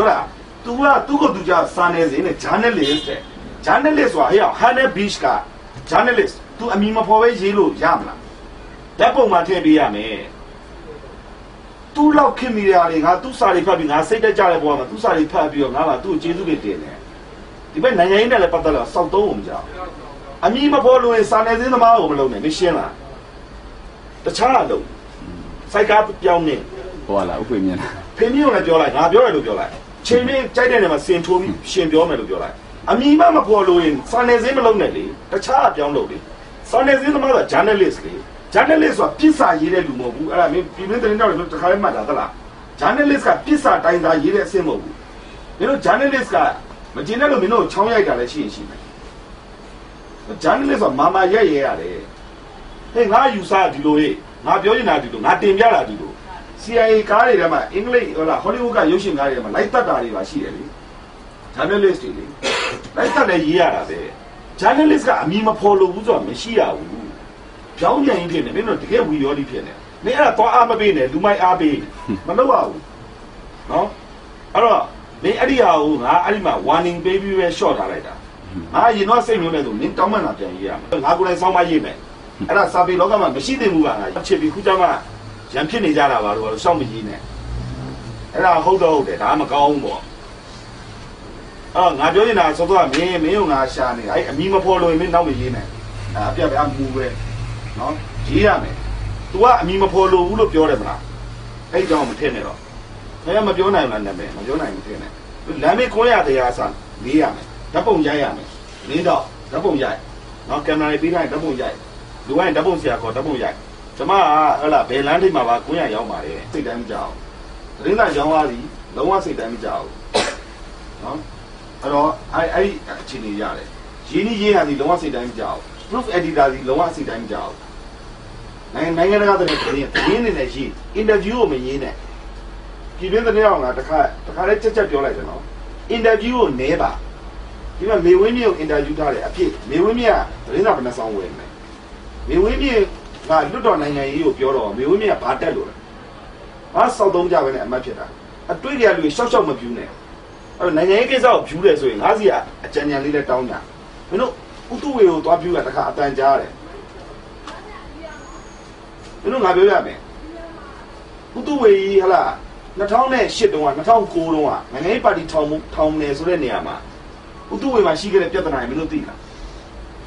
ဟုတ်လား तू ကသူ့ကိုသူကြစာနယ်ဇင်းနဲ့ journalist တဲ့ journalist ဆိုတာဟဲ့အောင် Hannah Beach က journalist तू အမီမဖော်ပဲရေးလို့ရမလားဓာတ်ပုံမှထည့်ပေးရမယ်သူ့လောက်ခင်မီရာတွေငါသူ့စာတွေဖတ်ပြီးငါစိတ်တက်ကြတဲ့ဘဝမှာသူ့စာတွေဖတ်ပြီးတော့ငါကသူ့ကိုကျေးဇူးတွေတင်တယ်ဒီဘက်နိုင်ငံရေးနဲ့လည်းပတ်သက်လို့စောက်သုံးအောင်မကြောက်အမီမဖော်လို့ရင်စာနယ်ဇင်းသမားကိုမလုပ်နဲ့မရှင်းလားတခြားအလုပ်စိုက်ကားပြောင်းနေဟောလားဥပ္ပေမြင်လားဖေမင်းကိုလည်းပြောလိုက်ငါပြောရလို့ပြောလိုက် ချိန်မင်းကြိုက်တဲ့နေရာမှာစင်ထိုးပြီးရှင်ပြောမယ်လို့ပြောလိုက်အမီမမပေါ်လို့ရင်စာနယ်ဇင်းမလုံးနဲ့လေတခြားအပြောင်းလို့လေစာနယ်ဇင်းသမားက journalist လေ journalist ဆိုတာပြစ်စာရေးတဲ့လူမဟုတ်ဘူးအဲ့ဒါမင်းပြည်မင်းသတင်းတောက်တွေတခါလေးမှတ်တာသလား journalist ကပြစ်စာတိုင်းသားရေးတဲ့အဆင့်မဟုတ်ဘူးမင်းတို့ journalist ကမကျင်တဲ့လို့မင်းတို့ချောင်းရိုက်တာလည်းရှိရင်ရှိမယ် journalist ဆိုတာမာမာရက်ရဲရတယ်ဟေးငါယူဆဒီလိုဟေးငါပြောနေတာဒီလိုငါတင်ပြတာဒီလို CIA ကားတွေထဲမှာအင်္ဂလိပ်ဟိုလားဟောလိဝုဒ်ကရုပ်ရှင်ကားတွေထဲမှာလိုက်တက်တာတွေပါရှိတယ်လေ journalist တွေလေလိုက်တက်လည်းရေးရတာပဲ journalist ကအမီမဖော်လို့ဘူးဆိုတာမရှိရဘူးကြောင်းပြန်ရင်ဖြစ်နေမင်းတို့တကယ်ဝီရောလိဖြစ်နေမင်းအဲ့ဒါသွားအားမပေးနဲ့လူမိုက်အားပေးမလုပ်ရဘူးနော်အဲ့တော့မင်းအဲ့ဒီဟာကိုငါအဲ့ဒီမှာ warning ပေးပြီးပဲ short ထားလိုက်တာငါရင်တော့စိတ်မျိုးနဲ့ဆိုမင်းတောင်းမှန်တာပြန်ရေးရမယ်ငါကိုယ်တိုင်စောင်းမရေးမယ်အဲ့ဒါစာပေလောကမှာမရှိသင့်ဘူးကငါချစ်ပြီးခုကျမှ ရံဖြစ်နေကြတာပါလို့စောင့်မရေးနဲ့အဲ့ဒါဟုတ်တော့ဟုတ်တယ်ဒါမှမကောင်းဘူးပေါ့အော်ငါပြောနေတာဆိုတော့မင်းမင်းကငါရှာနေတာအဲ့အမီမဖော်လို့ရင်မင်းနောက်မရေးနဲ့အဲ့အပြက်ပဲအမူပဲနော်ရေးရမယ် तू ကအမီမဖော်လို့ဘူးလို့ပြောတယ်မလားအဲ့ကြောင့်မထင်နဲ့တော့ခင်ဗျာမပြောနိုင်ဘူးလားနာမည်မပြောနိုင်ဘူးထင်တယ်လမ်းမေးခွင့်ရတရားစားလေးရမယ်ဓာတ်ပုံရိုက်ရမယ်လေးတော့ဓာတ်ပုံရိုက်နော်ကင်မရာပြီးတိုင်းဓာတ်ပုံရိုက်လူကရင်ဓာတ်ပုံဆရာခေါ်ဓာတ်ပုံရိုက် ကျွန်မကဟဲ့လားဘယ်လမ်းထိပ်မှာပါခွင့်ရရောက်ပါတယ်စိတ်တိုင်းမကြောက်သတင်းစာကြောင်းသွားသည်လုံးဝစိတ်တိုင်းမကြောက်နော်အဲ့တော့အဲ့အဲ့ဒီအခြေအနေရတယ်ရင်းနှီးရေးဟန်ဒီလုံးဝစိတ်တိုင်းမကြောက် proof editor ဒီလုံးဝစိတ်တိုင်းမကြောက်နိုင်ငံနိုင်ငံတကာတဲ့သတင်းသတင်းနေနဲ့ရှိအင်တာဗျူးကိုမရေးနဲ့ပြည်တွင်းသတင်းအောင်ကတခါတခါလေးချက်ချက်ပြောလိုက်တယ်နော်အင်တာဗျူးကိုနဲပါဒီမှာမေဝင်းမြင့်ကိုအင်တာဗျူးထားတယ်အဖြစ်မေဝင်းမြင့်ကသတင်းစာဘယ်နှဆောင်ဝင်မယ်မေဝင်းမြ င့်ကလွတ်တော်နိုင်ငံရေးကိုပြောတော့မေဝင်းမြင့်ကဘာတက်လို့လဲဘာစောက်သုံးကြပဲနဲ့အမတ်ဖြစ်တာအတွေ့အကြုံလူရှောက်ရှောက်မပြူးနဲ့အဲ့တော့နိုင်ငံရေးကိစ္စကိုပြူးတယ်ဆိုရင်ငါးစီကအကြံဉာဏ်လေးလည်းတောင်းကြမင်းတို့ဥတုဝေကိုသွားပြူးတာတခါအတန်ကြားတယ်မင်းတို့ငါပြောရမယ်ဥတုဝေကြီးဟလာ2008တုန်းက2009တုန်းကနိုင်ငံရေးပါတီထောင်မှုထောင်နေဆိုတဲ့နေရာမှာဥတုဝေမှာရှိခဲ့တဲ့ပြဿနာတွေမင်းတို့သိလား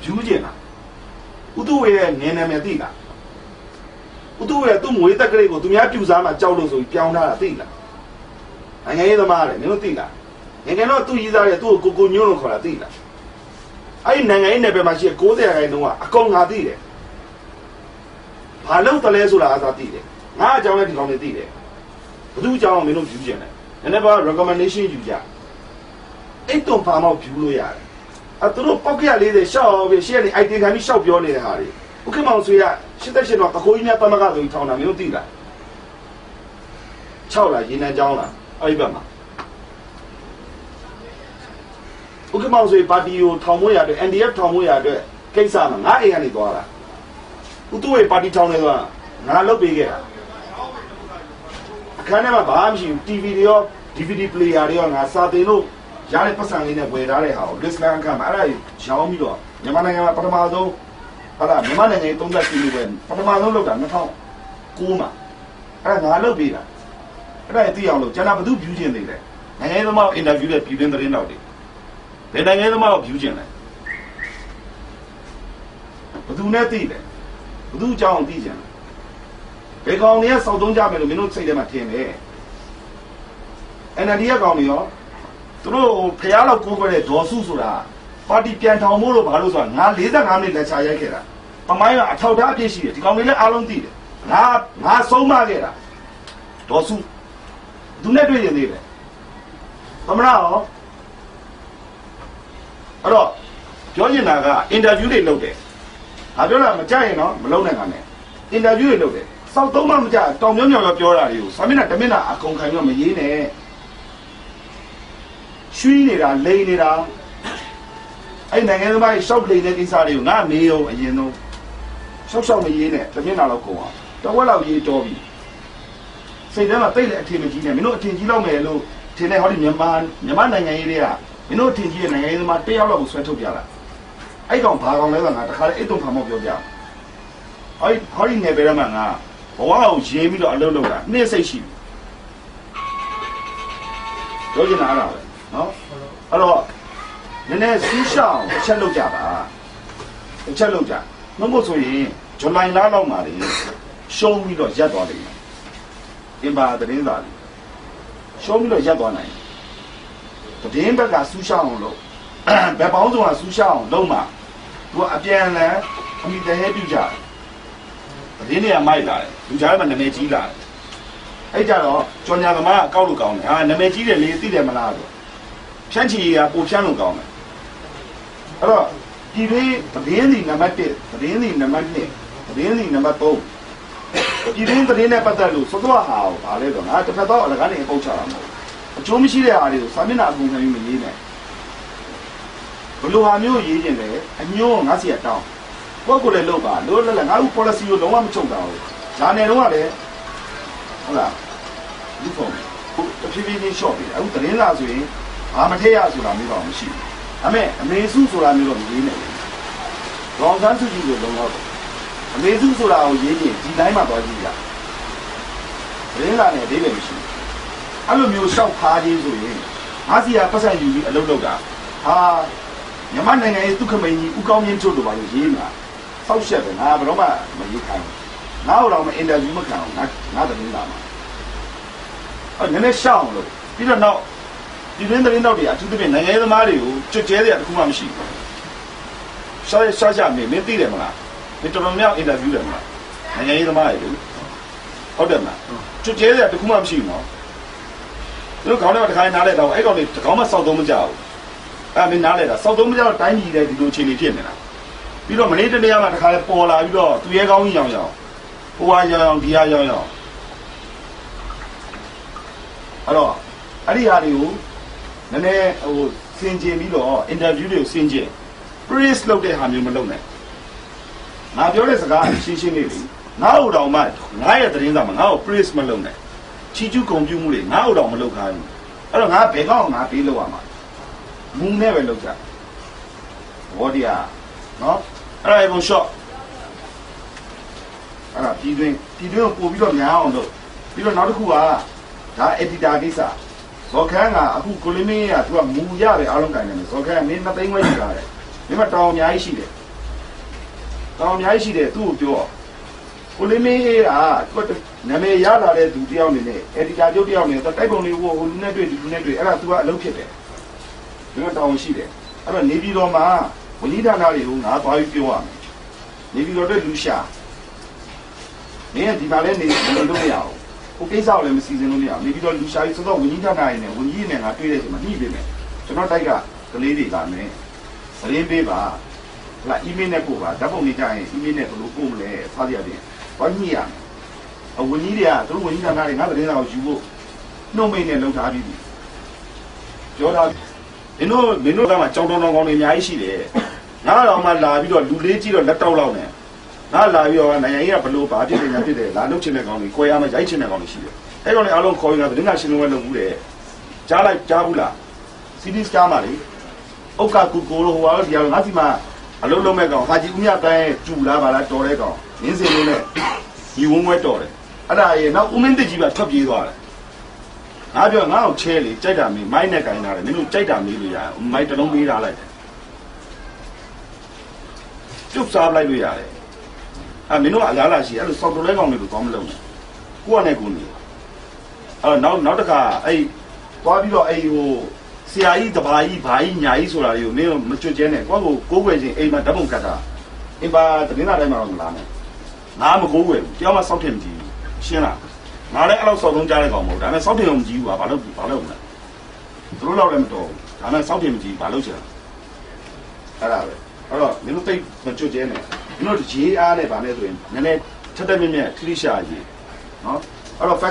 ယူးကျင်လားဥတုဝေရဲ့ငယ်နာမည်သိလား ဥတုဝေကသူ့မွေးတက်ကလေးကိုသူများပြူစားမှာကြောက်လို့ဆိုပြီးပြောင်းထားတာသိလားနိုင်ငံရေးသမားတယ်မင်းတို့သိလားနိုင်ငံတော့သူ့ရေးစားတယ်သူ့ကိုကိုကိုညွန့်လို့ခေါ်တာသိလားအဲ့ဒီနိုင်ငံရေးနယ်ပယ်မှာရှိတဲ့90ရာခိုင်နှုန်းကအကုန်ငါသိတယ်ဘာလို့တလဲဆိုတာအသာသိတယ်ငါအကြောင်းလည်းဒီကောင်တွေသိတယ်ဘသူအကြောင်းကိုမင်းတို့ယူကြတယ်နည်းနည်းပါ recommendation ယူကြအဲ့တုံဖာမောက်ယူလို့ရတယ်အဲသူတို့ပောက်ကရလေးတွေရှောက်ပြီးရှေ့ကနေ item ခံပြီးရှောက်ပြောနေတဲ့ဟာတွေ ဥက္ကမောင်ဆွေက88တော့တခိုးကြီးများတမကဆိုပြီးထောင်းတာမင်းတို့သိလား6လားရေနံကြောင်းလားအဲ့ဒီဘက်မှာဥက္ကမောင်ဆွေပါတီကိုထောင်မွေးရတဲ့ NDF ထောင်မွေးရတဲ့ကိစ္စမှာငါအိမ်ကနေသွားတာဥတုဝေပါတီထောင်နေသွားငါလုတ်ပေးခဲ့တာအခန်းထဲမှာဘာမှမရှိဘူး TV တွေရော DVD player တွေရောငါစာသင်လို့ရတဲ့ပတ်စံလေးနဲ့ဝယ်ထားတဲ့ဟာကို list လမ်းအခန်းမှာအဲ့ဒါရောင်းပြီးတော့မြန်မာနိုင်ငံမှာပထမဆုံး ဟာလားမြန်မာနိုင်ငံရေး30ပြည်လို့ပဲပထမဆုံးလုပ်တာ2009မှာအဲ့ဒါငါလုတ်ပေးတာအဲ့ဒါသိအောင်လို့ကျွန်တော်ဘယ်သူ view ကျင်နေလဲနိုင်ငံရေးသမား interview တဲ့ပြည်တွင်းသတင်းတော့တွေဘယ်နိုင်ငံရေးသမားကို view ကျင်လဲဘယ်သူနဲ့သိလဲဘသူအကြောင်းသိကြတယ်ဘယ်ကောင်တွေကစောက်သုံးကြမယ်လို့မင်းတို့စိတ်ထဲမှာထင်တယ် NLD ရဲ့ကောင်တွေရောသူတို့ဖျားလောက်ကိုးခွဲတဲ့ဒေါ်စုဆိုတာ ပါတီပြန်ထောင်ဖို့လို့ဘာလို့ဆိုတာငါ45မိနစ်လက်ချရိုက်ခဲ့တာပမိုင်းကအထောက်ထားအပြည့်ရှိတယ်ဒီကောင်တွေလည်းအားလုံးသိတယ်ငါငါဆုံးမခဲ့တာဒေါ်စုသူနဲ့တွေ့ရင်သေးတယ်သမရရောအဲ့တော့ပြောနေတာကအင်တာဗျူးတွေလုပ်တယ်။ငါပြောတာမကြရင်တော့မလုံးနဲ့ကနဲ့။အင်တာဗျူးတွေလုပ်တယ်။စောက်သုံးမှမကြတောင်မြောင်းမြောင်းပြောပြောတာတွေကိုစာမျက်နှာတစ်မျက်နှာအကုန်ခံပြီးတော့မရေးနဲ့။ရွှီးနေတာလိန်နေတာ အဲ့နိုင်ငံသမားကြီးရှောက်လိန်တဲ့ကိစ္စတွေကိုငါမေးအောင်အရင်ဆုံးရှောက်ရှောက်မရေးနဲ့တစ်မျက်နှာလောက်ကုန်အောင်။တဝက်လောက်ရေးတော်ပြီ။စိတ်ထဲမှာတိတ်လည်းအထင်မကြီးနဲ့မင်းတို့အထင်ကြီးလောက်မယ်လို့ထင်တဲ့ဟောဒီမြန်မာမြန်မာနိုင်ငံရေးတွေကမင်းတို့ထင်ကြီးတဲ့နိုင်ငံရေးသမားတယောက်လောက်ကိုဆွဲထုတ်ပြလာအဲ့ကောင်ဘာကောင်လဲဆိုတော့ငါတခါလေအိတ်တုံဖာမောက်ပြောပြအောင်ဟောဒီဟောဒီနယ်ပယ်ထဲမှာငါဘဝကိုရေးပြီးတော့အလုပ်လုပ်တာနှစ်စိတ်ရှိပြီပြောချင်တာအဲ့ဒါပဲနော်အဲ့တော့ နည်းနည်းဆူးရှောင်းအချက်လုပ်ကြပါအချက်လုပ်ကြမဟုတ်ဆိုရင်ဇူလိုင်လလောက်မှာလေရှုံးပြီးတော့ရက်သွားတယ်အင်ပါသတင်းစာလေးရှုံးပြီးတော့ရက်သွားနိုင်တယ်သတင်းဘက်ကဆူးရှောင်းအောင်လုပ်ဘယ်ပေါင်းစုံကဆူးရှောင်းအောင်လုပ်မှသူကအပြန်အလှန်အမိတဟဲပြုကြတယ်သတင်းတွေကမိုက်လာတယ်လူကြားမှာနာမည်ကြီးလာတယ်အဲ့ကြတော့ကြော်ညာသမားကကောက်လို့ကောင်းတယ်ဟာနာမည်ကြီးတယ်လေသိတယ်မလားဆိုဖြန့်ချီကပိုဖြန့်လို့ကောင်းတယ် အဲ့တော့ဒီလေးသတင်းစီနံပါတ်1သတင်းစီနံပါတ်2သတင်းစီနံပါတ်3ဒီရင်းသတင်းနဲ့ပတ်သက်လို့သောတော်ဟာကိုဗာလဲတော့ငါတစ်ဖက်တော့အလကားနေအပုတ်ချတာမဟုတ်အကျိုးမရှိတဲ့အားတွေကိုစာမျက်နှာအကုန်ခံပြီးမရေးနဲ့ဘလို့ဟာမျိုးရေးခြင်းလဲအညိုးငါစီကတောင်းကိုယ့်ကိုယ်လည်းလုပ်ပါလို့လည်းငါ့ policy ကိုလုံးဝမချုပ်တာဘူးဂျာနယ်တော့ကလည်းဟုတ်လားဒီဖုန်းတဖြည်းဖြည်းချင်း short ပြီးအခုသတင်းလာဆိုရင်ဘာမထည့်ရဆိုတာမျိုးတော့မရှိဘူး ဒါပေမဲ့အမေစုဆိုတာမျိုးတော့မရေးနဲ့ဒေါန်ဆန်းစုကြည်ကိုလုံးဝအမေစုဆိုတာကိုရေးရင်ဒီတိုင်းမှာသွားကြည့်ရသတင်းလာနဲ့အသေးပဲမရှိဘူးအဲ့လိုမျိုးရှောက်ဖားခြင်းဆိုရင်ငါစီကပတ်စံယူပြီးအလုပ်လုပ်တာဟာမြန်မာနိုင်ငံရဲ့ဒုက္ခမိန်ကြီးဥကောင်းမြင့်ချုပ်တို့ပါလို့ရေးမှာဆောက်ရှက်ပဲငါဘယ်တော့မှမရေးခိုင်းဘူးငါ့တော့မအင်တာဗျူးမခံအောင်ငါငါသတင်းလာမှာအဲ့နည်းနည်းရှောက်အောင်လို့ပြီးတော့နောက် ဒီရင်းသတင်းတော့တွေအထူးသဖြင့်နိုင်ငံရေးသမားတွေကိုကြွကြဲတဲ့တခုမှမရှိဘူးရှားရှားရှားမင်းမင်းသိတယ်မလားမင်းတော်တော်များများအင်တာဗျူးတယ်မလားနိုင်ငံရေးသမားတွေဟုတ်တယ်မလားကြွကြဲတဲ့တခုမှမရှိဘူးနော်သူတို့ခေါင်းထဲမှာတခါနားလဲတော့အဲ့ကောင်တွေတကောင်မှစောက်သုံးမကြဘူးအဲ့မင်းနားလဲတာစောက်သုံးမကြတော့တိုင်းပြည်တဲ့ဒီလိုအခြေအနေဖြစ်နေတာပြီးတော့မနေ့တနေ့ကမှတခါလဲပေါ်လာပြီးတော့သူရဲကောင်းကြီးရောင်ရောင်ဟိုဟာရောင်ရောင်ဒီဟာရောင်ရောင်အဲ့တော့အဲ့ဒီဟာတွေကို နည်းနည်းဟိုစင်ကျင်ပြီးတော့အင်တာဗျူးတွေကိုစင်ကျင် praise လုပ်တဲ့ဟာမျိုးမလုပ်နဲ့ငါပြောတဲ့စကားရှင်းရှင်းလေးလေငါ့ဟိုတောင်မှငါရဲ့သတင်းစာမှာငါ့ကို praise မလုပ်နဲ့ချီကျူးဂုံပြူးမှုတွေငါ့ဟိုတောင်မလုပ်ခိုင်းဘူးအဲ့တော့ငါဘယ်ကောက်ငါပေးလို့ရမှာမူနဲ့ပဲလုပ်ကြဘောဒီယာနော်အဲ့ဒါဘုံ shot အဲ့ဒါပြည်တွင်းပြည်တွင်းကိုပို့ပြီးတော့များအောင်လုပ်ပြီးတော့နောက်တစ်ခုကဒါ editor ကိစ္စ ဇော်ခန်းကအခုကိုလင်းမင်းကသူကမူရတယ်အားလုံးကင်တယ်ဇော်ခန်းကမင်းနှစ်သိန်းဝဲရှိတာတယ်မင်းမတောင်အများကြီးရှိတယ်တောင်အများကြီးရှိတယ်သူ့ကိုပြောကိုလင်းမင်းကသူကနာမည်ရလာတဲ့သူတယောက်နေနဲ့ editor ကျုပ်တယောက်နေတော့တိုက်ပုံလေးဟိုဟိုလူနဲ့တွေ့ဒီလူနဲ့တွေ့အဲ့ဒါသူကအလုပ်ဖြစ်တယ်မင်းတောင်ရှိတယ်အဲ့တော့နေပြည်တော်မှာဝင်းကြီးဌာနတွေကိုငါသွားပြီးပြောရမယ်နေပြည်တော်တဲ့လူရှာမင်းကဒီမှာလဲနေလို့မရဘူး ဟိုကိစ္စကိုလည်းမစီစဉ်လို့မရဘူးနေပြီးတော့လူရှာကြီးဆိုတော့ဝင်းကြီးဌာနရင်းနဲ့ဝင်းကြီးနဲ့ငါတွေ့တဲ့အချိန်မှာညှိပေးမယ်ကျွန်တော်တိုက်ကကလေးတွေလာမယ်သတင်းပေးပါဟလာအီးမေးလ်နဲ့ပို့ပါဓာတ်ပုံလေးကြရင်အီးမေးလ်နဲ့ဘယ်လိုပို့မလဲစားရတဲ့ဘာညှိရမယ်အဝင်းကြီးတွေကသူတို့ဝင်းကြီးဌာနတွေငါသတင်းစာကိုယူဖို့နှုတ်မိတ်နဲ့လုံထားပြီးပြီပြောတာမင်းတို့မင်းတို့ကမှကြောင်တောင်တောင်ကောင်းတွေအများကြီးရှိတယ်ငါတော့မှလာပြီးတော့လူလေးကြည့်တော့လက်တောက်လောက်နေ ငါလာပြီးတော့နိုင်ငံရေးကဘလို့ဘာဖြစ်နေညာဖြစ်တယ်လာလုပ်ချင်တဲ့ကောင်းတွေကိုယ်ရမရိုက်ချင်တဲ့ကောင်းတွေရှိတယ်အဲ့ကောင်တွေအားလုံးခေါ်ရင်ကသတင်းစာရှင်းလင်းပွဲလုပ်ဘူးတဲ့ကြားလိုက်ကြားဘူးလားစီဒီစ်ကြားမှာလေဥက္ကကူကိုလိုဟိုဟာဒီဟာငါစီမှာအလုံးလုံးမဲ့ကောင်ဟာကြီးဦးမြတိုင်းကျူလာပါလားတော်တဲ့ကောင်ရင်းစင်လို့နဲ့ညီဝုံးဝဲတော်တယ်အဲ့ဒါရေနောက်ဦးမင်းတက်ကြီးကထွက်ပြေးသွားတယ်ငါပြောငါ့ကိုချဲလေကြိုက်တာမင်းမိုက်နဲ့ကင်ထားတယ်မင်းတို့ကြိုက်တာမေးလို့ရတယ်မိုက်တစ်လုံးမေးထားလိုက်တယ်ပြုတ်စားလိုက်လို့ရတယ် အဲမင်းတို့ကအလားလာရှိအဲ့လိုစောက်တော်လဲကောင်တွေကိုကောင်းမလုပ်နဲ့ကိုကနဲ့ကိုနေအဲ့တော့နောက်နောက်တစ်ခါအဲ့သွားပြီးတော့အဲ့ဟိုဆရာကြီးတဘာကြီးဘာကြီးညာကြီးဆိုတာတွေကိုမင်းတို့မချွတ်ကျဲနဲ့ကိုယ့်ကိုကိုးကွယ်ခြင်းအိမ်မှာဓာတ်ပုံကတ်တာအင်ပါတင်းလာတိုင်းမှာတော့မလာနဲ့ငါမကိုးကွယ်ဘူးတယောက်မှစောက်ထင်မကြည့်ဘူးရှင်းလားငါလည်းအဲ့လောက်စောက်သုံးကြားတဲ့ကောင်မဟုတ်ဒါပေမဲ့စောက်ထင်အောင်မကြည့်ဘူးပါဘာလို့ဘာလို့မလဲသူတို့တော့လည်းမတော်ဘူးဒါပေမဲ့စောက်ထင်မကြည့်ဘာလို့ချင်လဲအဲ့ဒါပဲအဲ့တော့မင်းတို့သိမချွတ်ကျဲနဲ့ မင်းတို့ရေးအားနဲ့ဗာနဲ့ဆိုရင်နည်းနည်းထက်တက်မြင့်မြတ်ခလိရှာရေးနော်အဲ့တော့